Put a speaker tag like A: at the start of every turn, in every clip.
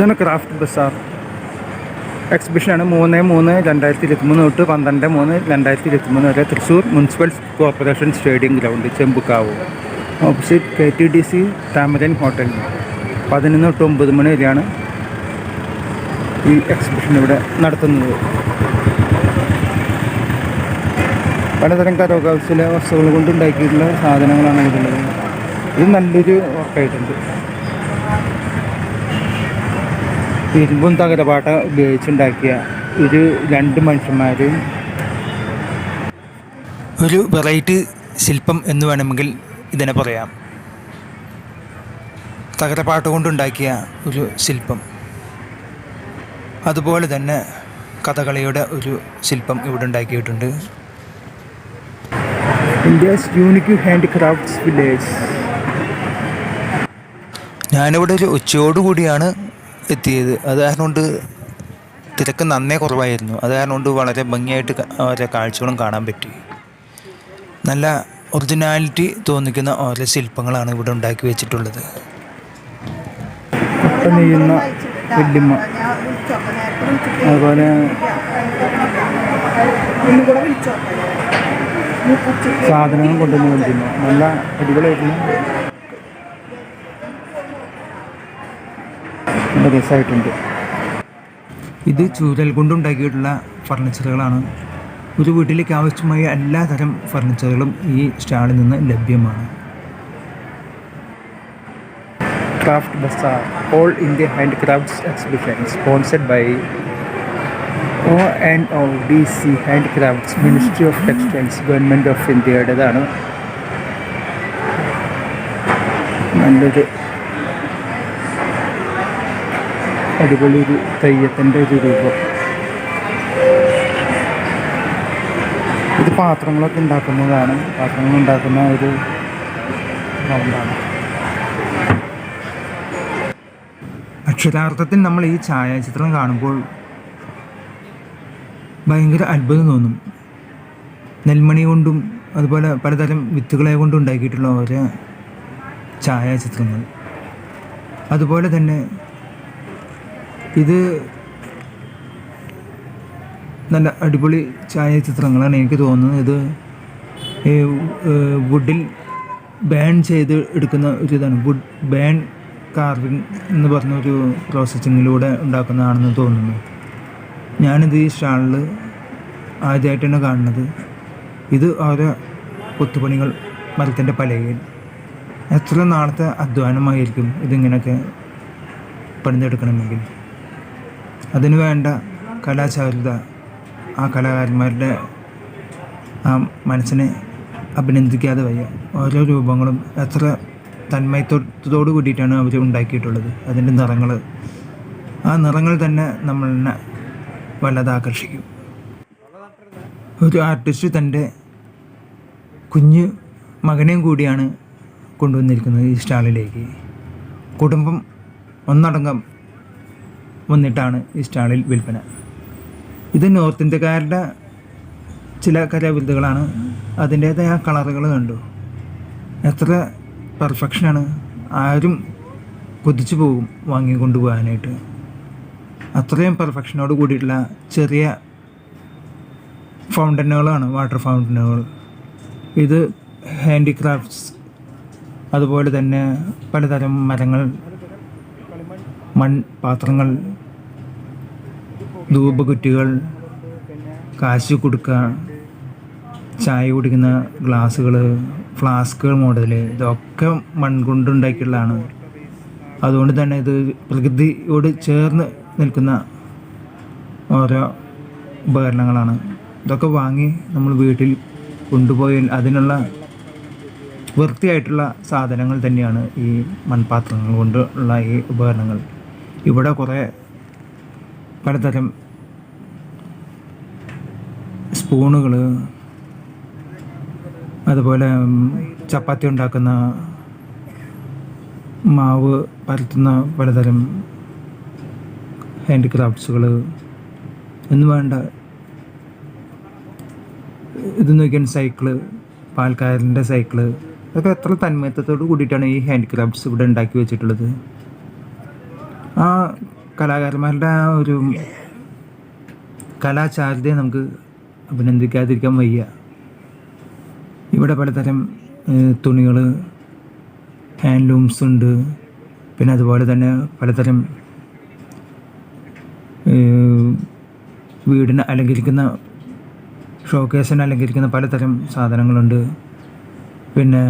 A: ഇതാണ് ക്രാഫ്റ്റ് ബസാർ. എക്സിബിഷനാണ് മൂന്ന് മൂന്ന് രണ്ടായിരത്തി ഇരുപത്തി മൂന്ന് തൊട്ട് പന്ത്രണ്ട് മൂന്ന് രണ്ടായിരത്തി ഇരുപത്തി മൂന്ന് വരെ Thrissur municipal corporation stadium ground Chembukkavu. Opposite K T D C Tamarind hotel പതിനൊന്ന് തൊട്ട് ഒമ്പത് മണി വരെയാണ് ഈ എക്സിബിഷൻ ഇവിടെ നടത്തുന്നത്. പലതരം കരകൗശല വസ്തുക്കൾ കൊണ്ടുണ്ടാക്കിയിട്ടുള്ള സാധനങ്ങളാണ് ഇവിടെ ഉള്ളത്. ഇത് നല്ലൊരു വർക്കായിട്ടുണ്ട് ഇരുമ്പും തകരപാട്ട ഉപയോഗിച്ചുണ്ടാക്കിയ ഒരു രണ്ട് മനുഷ്യന്മാരും.
B: ഒരു വെറൈറ്റി ശില്പം എന്ന് വേണമെങ്കിൽ ഇതിനെ പറയാം. തകരപ്പാട്ട് കൊണ്ടുണ്ടാക്കിയ ഒരു ശില്പം. അതുപോലെ തന്നെ കഥകളിയുടെ ഒരു ശില്പം ഇവിടെ ഉണ്ടാക്കിയിട്ടുണ്ട്.
A: India's unique hand crafts village.
B: ഞാനിവിടെ ഒരു ഉച്ചയോടുകൂടിയാണ് എത്തിയത്. അത് കാരണം കൊണ്ട് തിരക്ക് നന്നേ കുറവായിരുന്നു. അത് കാരണം കൊണ്ട് വളരെ ഭംഗിയായിട്ട് ഓരോ കാഴ്ചകളും കാണാൻ പറ്റി. നല്ല ഒറിജിനാലിറ്റി തോന്നിക്കുന്ന ഓരോ ശില്പങ്ങളാണ് ഇവിടെ ഉണ്ടാക്കി വെച്ചിട്ടുള്ളത്.
A: അതുപോലെ സാധനങ്ങൾ കൊണ്ടുവന്ന് വല്യമ്മ. നല്ല അടിപൊളിയായിരുന്നു. നല്ല രസമായിട്ടുണ്ട്
B: ഇത് ചൂരൽ കൊണ്ടുണ്ടാക്കിയിട്ടുള്ള ഫർണിച്ചറുകളാണ്. ഒരു വീട്ടിലേക്ക് ആവശ്യമായ എല്ലാ തരം ഫർണിച്ചറുകളും ഈ സ്റ്റാളിൽ നിന്ന് ലഭ്യമാണ്.
A: Craft bazaar all India hand crafts exhibition sponsored by O and O D C hand crafts ministry of textiles government of ഇന്ത്യയുടേതാണ്. നല്ലൊരു അടിപൊളി ഒരു തെയ്യത്തിന്റെ ഒരു രൂപം. ഇത് പാത്രങ്ങളൊക്കെ ഉണ്ടാക്കുന്നതാണ് പാത്രങ്ങൾ ഉണ്ടാക്കുന്ന ഒരു റൗണ്ടാണ്
B: അക്ഷരാർത്ഥത്തിൽ നമ്മൾ ഈ ഛായാചിത്രം കാണുമ്പോൾ ഭയങ്കര അത്ഭുതം തോന്നും. നെൽമണി കൊണ്ടും അതുപോലെ പലതരം വിത്തുകളെ കൊണ്ടും ഉണ്ടാക്കിയിട്ടുള്ള ഓരോ ഛായാചിത്രങ്ങൾ. അതുപോലെ തന്നെ ഇത് നല്ല അടിപൊളി ഛായാചിത്രങ്ങളാണ് എനിക്ക് തോന്നുന്നത്. ഇത് വുഡിൽ ബേൺ ചെയ്ത് എടുക്കുന്ന ഒരു ഇതാണ്. വുഡ് ബാൻ കാർവിംഗ് എന്ന് പറഞ്ഞ ഒരു പ്രോസസ്സിങ്ങിലൂടെ ഉണ്ടാക്കുന്നതാണെന്ന് തോന്നുന്നു. ഞാനിത് ഈ സ്റ്റാളിൽ ആദ്യമായിട്ടാണ് കാണുന്നത്. ഇത് ഓരോ കൊത്തുപണികൾ മരത്തിന്റെ പലകയിൽ. എത്ര നാളത്തെ അധ്വാനമായിരിക്കും ഇതിങ്ങനെയൊക്കെ പണിതെടുക്കണമെങ്കിൽ. അതിനു വേണ്ട കലാചാരുത ആ കലാകാരന്മാരുടെ ആ മനസ്സിനെ അഭിനന്ദിക്കാതെ വയ്യ. ഓരോ രൂപങ്ങളും എത്ര തന്മയത്വത്തോട് കൂടിയിട്ടാണ് അവർ ഉണ്ടാക്കിയിട്ടുള്ളത്. അതിന്റെ നിറങ്ങൾ ആ നിറങ്ങൾ തന്നെ നമ്മളെ വല്ലാതെ ആകർഷിക്കും ഒരു ആർട്ടിസ്റ്റ് തന്റെ കുഞ്ഞ് മകനെയും കൂടിയാണ് കൊണ്ടുവന്നിരിക്കുന്നത് ഈ സ്റ്റാളിലേക്ക്. കുടുംബം ഒന്നടങ്കം വന്നിട്ടാണ് ഈ സ്റ്റാളിൽ വിൽപ്പന. ഇത് നോർത്ത് ഇന്ത്യക്കാരുടെ ചില കലാവിരുദ്ധകളാണ്. അതിന്റേതായ കളറുകൾ കണ്ടു. എത്ര പെർഫെക്ഷനാണ് ആരും കൊതിച്ചു പോകും വാങ്ങിക്കൊണ്ട് പോകാനായിട്ട് അത്രയും പെർഫെക്ഷനോട് കൂടിയിട്ടുള്ള ചെറിയ ഫൗണ്ടനുകളാണ് വാട്ടർ ഫൗണ്ടനുകൾ ഇത് ഹാൻഡിക്രാഫ്റ്റ്സ് അതുപോലെ തന്നെ പലതരം മരങ്ങൾ മൺപാത്രങ്ങൾ ധൂപകുറ്റികൾ കാശ് കൊടുക്കുക ചായ കുടിക്കുന്ന ഗ്ലാസ്സുകൾ ഫ്ലാസ്കുകൾ മോഡൽ ഇതൊക്കെ മൺകൊണ്ടുണ്ടാക്കിയുള്ളതാണ് അതുകൊണ്ട് തന്നെ ഇത് പ്രകൃതിയോട് ചേർന്ന് നിൽക്കുന്ന ഓരോ ഉപകരണങ്ങളാണ്. ഇതൊക്കെ വാങ്ങി നമ്മൾ വീട്ടിൽ കൊണ്ടുപോയാൽ അതിനുള്ള വൃത്തിയായിട്ടുള്ള സാധനങ്ങൾ തന്നെയാണ് ഈ മൺപാത്രങ്ങൾ കൊണ്ടുള്ള ഈ ഉപകരണങ്ങൾ. ഇവിടെ കുറേ പലതരം സ്പൂണുകൾ അതുപോലെ ചപ്പാത്തി ഉണ്ടാക്കുന്ന മാവ് പരത്തുന്ന പലതരം ഹാൻഡിക്രാഫ്റ്റ്സുകൾ എന്ന് വേണ്ട. ഇത് നോക്കിയാൽ സൈക്കിൾ പാൽക്കാരന്റെ സൈക്കിൾ അതൊക്കെ എത്ര തന്മയത്വത്തോട് കൂടിയിട്ടാണ് ഈ ഹാൻഡിക്രാഫ്റ്റ്സ് ഇവിടെ ഉണ്ടാക്കി വെച്ചിട്ടുള്ളത്.
A: കലാകാരന്മാരുടെ ആ ഒരു കലാചാരിതയെ നമുക്ക് അഭിനന്ദിക്കാതിരിക്കാൻ വയ്യ. ഇവിടെ പലതരം തുണികൾ ഹാൻഡ്ലൂംസ് ഉണ്ട്. പിന്നെ അതുപോലെ തന്നെ പലതരം വീടിന് അലങ്കരിക്കുന്ന ഷോക്കേസിനെ അലങ്കരിക്കുന്ന പലതരം സാധനങ്ങളുണ്ട്. പിന്നെ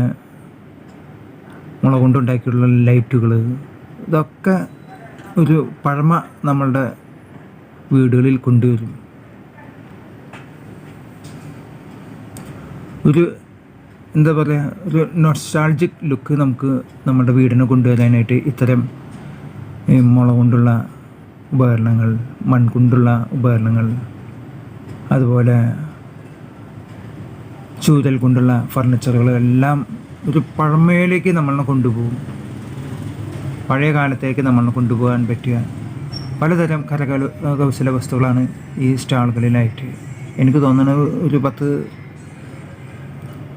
A: മുള കൊണ്ടുണ്ടാക്കിയിട്ടുള്ള ലൈറ്റുകൾ ഇതൊക്കെ ഒരു പഴമ നമ്മളുടെ വീടുകളിൽ കൊണ്ടുവരും. ഒരു എന്താ പറയുക ഒരു നൊസ്റ്റാൾജിക് ലുക്ക് നമുക്ക് നമ്മുടെ വീടിനെ കൊണ്ടുവരാനായിട്ട് ഇത്തരം മുള കൊണ്ടുള്ള ഉപകരണങ്ങൾ മൺകൊണ്ടുള്ള ഉപകരണങ്ങൾ അതുപോലെ ചൂതൽ കൊണ്ടുള്ള ഫർണിച്ചറുകൾ എല്ലാം ഒരു പഴമയിലേക്ക് നമ്മളെ കൊണ്ടുപോകും. പഴയ കാലത്തേക്ക് നമ്മൾ കൊണ്ടുപോകാൻ പറ്റിയ പലതരം കരകൗ കൗശല വസ്തുക്കളാണ് ഈ സ്റ്റാളുകളിലായിട്ട്. എനിക്ക് തോന്നുന്നത് ഒരു പത്ത്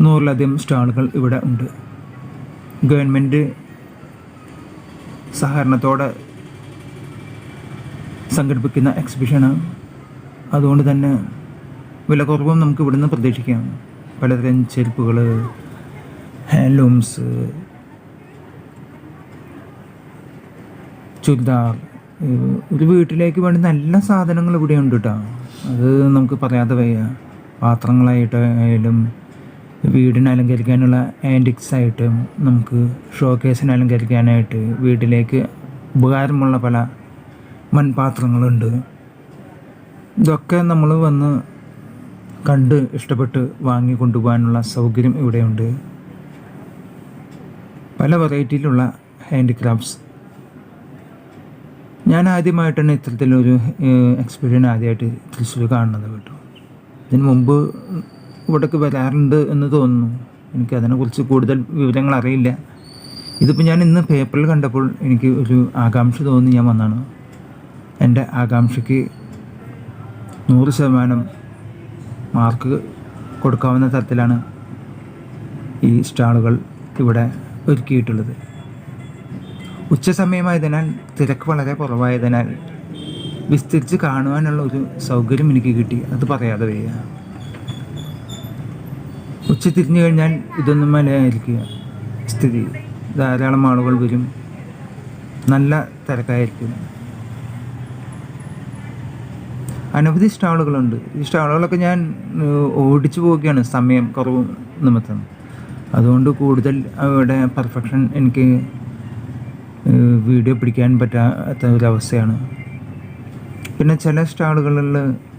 A: നൂറിലധികം സ്റ്റാളുകൾ ഇവിടെ ഉണ്ട്. ഗവൺമെന്റ് സഹകരണത്തോടെ സംഘടിപ്പിക്കുന്ന എക്സിബിഷനാണ്. അതുകൊണ്ട് തന്നെ വില കുറവും നമുക്ക് ഇവിടുന്ന് പ്രതീക്ഷിക്കാം. പലതരം ചെരുപ്പുകൾ ഹാൻഡ്ലൂംസ് ചുരിദാർ ഒരു വീട്ടിലേക്ക് വേണ്ട നല്ല സാധനങ്ങൾ ഇവിടെ ഉണ്ട് കേട്ടോ അത് നമുക്ക് പറയാതെ വയ്യ. പാത്രങ്ങളായിട്ടായാലും വീടിനെ അലങ്കരിക്കാനുള്ള ആന്റിക്സ് ആയിട്ടും നമുക്ക് ഷോക്കേസിന് അലങ്കരിക്കാനായിട്ട് വീട്ടിലേക്ക് ഉപകാരമുള്ള പല മൺപാത്രങ്ങളുണ്ട്. ഇതൊക്കെ നമ്മൾ വന്ന് കണ്ട് ഇഷ്ടപ്പെട്ട് വാങ്ങി കൊണ്ടുപോകാനുള്ള സൗകര്യം ഇവിടെയുണ്ട്. പല വെറൈറ്റിയിലുള്ള ഹാൻഡിക്രാഫ്റ്റ്സ് ഞാൻ ആദ്യമായിട്ടാണ് ഇത്തരത്തിലൊരു എക്സ്പീരിയൻ ആദ്യമായിട്ട് തൃശ്ശൂർ കാണുന്നത് കേട്ടോ. ഇതിന് മുമ്പ് ഇവിടേക്ക് വരാറുണ്ട് എന്ന് തോന്നുന്നു. എനിക്ക് അതിനെക്കുറിച്ച് കൂടുതൽ വിവരങ്ങൾ അറിയില്ല. ഇതിപ്പോൾ ഞാൻ ഇന്ന് പേപ്പറിൽ കണ്ടപ്പോൾ എനിക്ക് ഒരു ആകാംക്ഷ തോന്നി ഞാൻ വന്നാണ്. എന്റെ ആകാംക്ഷയ്ക്ക് നൂറ് ശതമാനം മാർക്ക് കൊടുക്കാവുന്ന തരത്തിലാണ് ഈ സ്റ്റാളുകൾ ഇവിടെ ഒരുക്കിയിട്ടുള്ളത്. ഉച്ച സമയമായതിനാൽ തിരക്ക് വളരെ കുറവായതിനാൽ വിസ്തരിച്ച് കാണുവാനുള്ള ഒരു സൗകര്യം എനിക്ക് കിട്ടി. അത് പറയാതെ വയ്യ. ഉച്ച തിരിഞ്ഞു കഴിഞ്ഞാൽ ഇതൊന്നും മലയായിരിക്കുക സ്ഥിതി. ധാരാളം ആളുകൾ വരും. നല്ല തിരക്കായിരിക്കും. അനവധി സ്റ്റാളുകളുണ്ട്. ഈ സ്റ്റാളുകളൊക്കെ ഞാൻ ഓടിച്ചു പോവുകയാണ് സമയം കുറവ് നിമിത്തം. അതുകൊണ്ട് കൂടുതൽ അവിടെ പെർഫെക്ഷൻ എനിക്ക് വീഡിയോ പിടിക്കാൻ പറ്റാത്ത ഒരവസ്ഥയാണ്. പിന്നെ ചില സ്റ്റാളുകളിൽ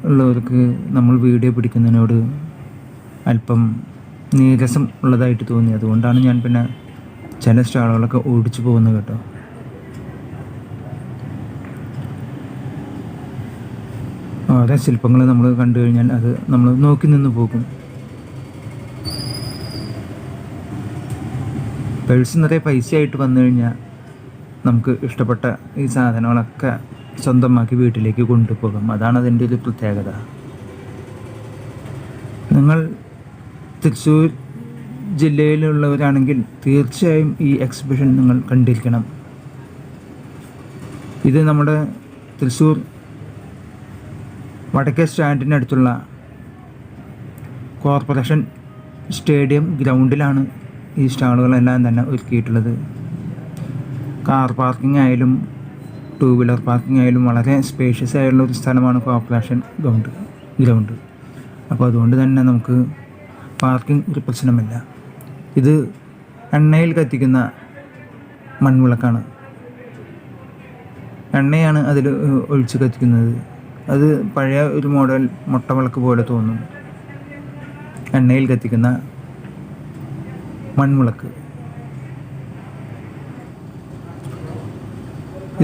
A: ഉള്ളവർക്ക് നമ്മൾ വീഡിയോ പിടിക്കുന്നതിനോട് അല്പം നീരസം ഉള്ളതായിട്ട് തോന്നി. അതുകൊണ്ടാണ് ഞാൻ പിന്നെ ചില സ്റ്റാളുകളൊക്കെ ഓടിച്ചു പോകുന്നത് കേട്ടോ. ഓരോ ശില്പങ്ങൾ നമ്മൾ കണ്ടു കഴിഞ്ഞാൽ അത് നമ്മൾ നോക്കി നിന്ന് പോകും. പേഴ്സ് നിറയെ പൈസയായിട്ട് വന്നു കഴിഞ്ഞാൽ നമുക്ക് ഇഷ്ടപ്പെട്ട ഈ സാധനങ്ങളൊക്കെ സ്വന്തമാക്കി വീട്ടിലേക്ക് കൊണ്ടുപോകാം. അതാണ് അതിന്റെ ഒരു പ്രത്യേകത. നിങ്ങൾ തൃശ്ശൂർ ജില്ലയിലുള്ളവരാണെങ്കിൽ തീർച്ചയായും ഈ എക്സിബിഷൻ നിങ്ങൾ കണ്ടിരിക്കണം. ഇത് നമ്മുടെ തൃശ്ശൂർ വടക്കേ സ്റ്റാൻഡിനടുത്തുള്ള കോർപ്പറേഷൻ സ്റ്റേഡിയം ഗ്രൗണ്ടിലാണ് ഈ സ്റ്റാളുകളെല്ലാം തന്നെ ഒരുക്കിയിട്ടുള്ളത്. കാർ പാർക്കിംഗ് ആയാലും ടൂ വീലർ പാർക്കിംഗ് ആയാലും വളരെ സ്പേഷ്യസ് ആയുള്ള ഒരു സ്ഥലമാണ് കോർപ്പറേഷൻ ഗ്രൗണ്ട് ഗ്രൗണ്ട് അപ്പോൾ അതുകൊണ്ട് തന്നെ നമുക്ക് പാർക്കിംഗ് ഒരു പ്രശ്നമില്ല. ഇത് എണ്ണയിൽ കത്തിക്കുന്ന മൺവിളക്കാണ്. എണ്ണയാണ് അതിൽ ഒഴിച്ച് കത്തിക്കുന്നത്. അത് പഴയ ഒരു മോഡൽ മുട്ടവിളക്ക് പോലെ തോന്നും. എണ്ണയിൽ കത്തിക്കുന്ന മൺവിളക്ക്.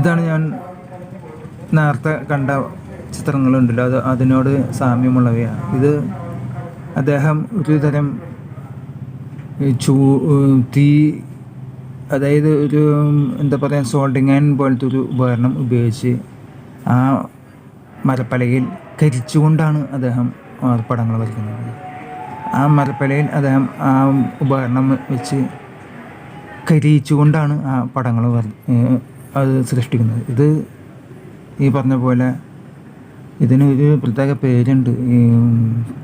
A: ഇതാണ് ഞാൻ നേരത്തെ കണ്ട ചിത്രങ്ങളുണ്ടല്ലോ. അത് അതിനോട് സാമ്യമുള്ളവയാണ്. ഇത് അദ്ദേഹം ഒരു തരം ചൂ തീ അതായത് ഒരു എന്താ പറയുക സോൾഡിങ് ആൻ പോലത്തെ ഒരു ഉപകരണം ഉപയോഗിച്ച് ആ മരപ്പലകയിൽ കരിച്ചുകൊണ്ടാണ് അദ്ദേഹം പടങ്ങൾ വരയ്ക്കുന്നത്. ആ മരപ്പലയിൽ അദ്ദേഹം ആ ഉപകരണം വെച്ച് കരിയിച്ചുകൊണ്ടാണ് ആ പടങ്ങൾ അത് സൃഷ്ടിക്കുന്നത്. ഇത് ഈ പറഞ്ഞ പോലെ ഇതിനൊരു പ്രത്യേക പേരുണ്ട്. ഈ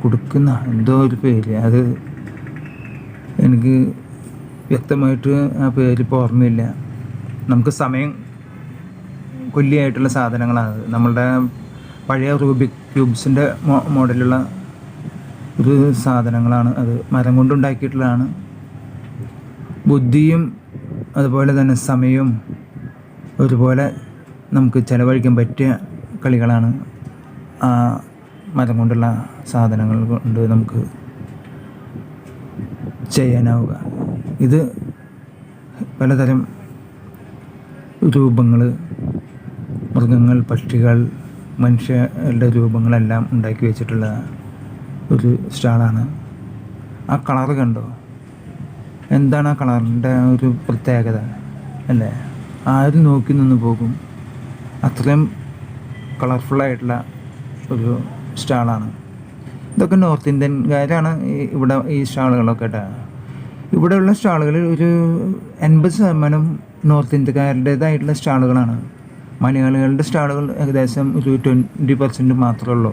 A: കൊടുക്കുന്ന എന്തോ ഒരു പേര്. അത് എനിക്ക് വ്യക്തമായിട്ട് ആ പേര് ഇപ്പോൾ ഓർമ്മയില്ല. നമുക്ക് സമയം കൊല്ലിയായിട്ടുള്ള സാധനങ്ങളാണ്. നമ്മളുടെ പഴയ റൂബിക് ക്യൂബ്സിന്റെ മോഡലുള്ള ഒരു സാധനങ്ങളാണ് അത്. മരം കൊണ്ടുണ്ടാക്കിയിട്ടുള്ളതാണ് ബുദ്ധിയും അതുപോലെ തന്നെ സമയവും ഒരുപോലെ നമുക്ക് ചിലവഴിക്കാൻ പറ്റിയ കളികളാണ് ആ മരം കൊണ്ടുള്ള സാധനങ്ങൾ കൊണ്ട് നമുക്ക് ചെയ്യാനാവുക. ഇത് പലതരം രൂപങ്ങൾ മൃഗങ്ങൾ പക്ഷികൾ മനുഷ്യരുടെ രൂപങ്ങളെല്ലാം ഉണ്ടാക്കി വെച്ചിട്ടുള്ള ഒരു സ്റ്റാളാണ്. ആ കളർ കണ്ടോ? എന്താണ് ആ കളറിന്റെ ഒരു പ്രത്യേകത? അല്ലേ? ആരും നോക്കി നിന്ന് പോകും? അത്രയും കളർഫുള്ളായിട്ടുള്ള ഒരു സ്റ്റാളാണ് ഇതൊക്കെ നോർത്ത് ഇന്ത്യൻകാരാണ് ഇവിടെ ഈ സ്റ്റാളുകളൊക്കെ ഇവിടെയുള്ള സ്റ്റാളുകളിൽ ഒരു എൺപത് ശതമാനം നോർത്ത് ഇന്ത്യക്കാരുടേതായിട്ടുള്ള സ്റ്റാളുകളാണ്. മലയാളികളുടെ സ്റ്റാളുകൾ ഏകദേശം ഒരു ട്വന്റി പെർസെന്റ് മാത്രമേ ഉള്ളൂ.